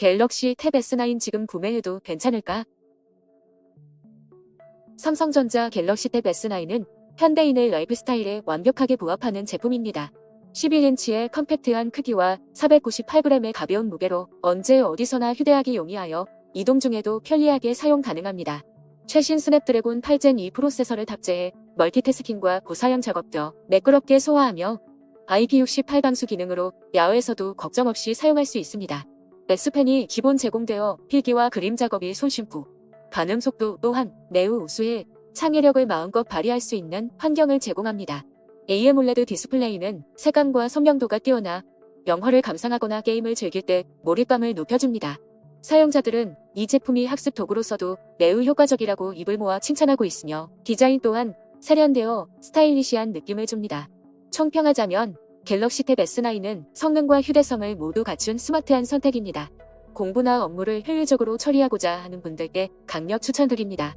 갤럭시 탭 S9 지금 구매해도 괜찮을까? 삼성전자 갤럭시 탭 S9은 현대인의 라이프 스타일에 완벽하게 부합하는 제품입니다. 11인치의 컴팩트한 크기와 498g의 가벼운 무게로 언제 어디서나 휴대하기 용이하여 이동 중에도 편리하게 사용 가능합니다. 최신 스냅드래곤 8젠 2 프로세서를 탑재해 멀티태스킹과 고사양 작업도 매끄럽게 소화하며 IP68 방수 기능으로 야외에서도 걱정 없이 사용할 수 있습니다. S펜이 기본 제공되어 필기와 그림 작업이 손쉽고 반응 속도 또한 매우 우수해 창의력을 마음껏 발휘할 수 있는 환경을 제공합니다. AMOLED 디스플레이는 색감과 선명도가 뛰어나 영화를 감상하거나 게임을 즐길 때 몰입감을 높여줍니다. 사용자들은 이 제품이 학습 도구로서도 매우 효과적이라고 입을 모아 칭찬하고 있으며 디자인 또한 세련되어 스타일리시한 느낌을 줍니다. 총평하자면 갤럭시 탭 S9은 성능과 휴대성을 모두 갖춘 스마트한 선택입니다. 공부나 업무를 효율적으로 처리하고자 하는 분들께 강력 추천드립니다.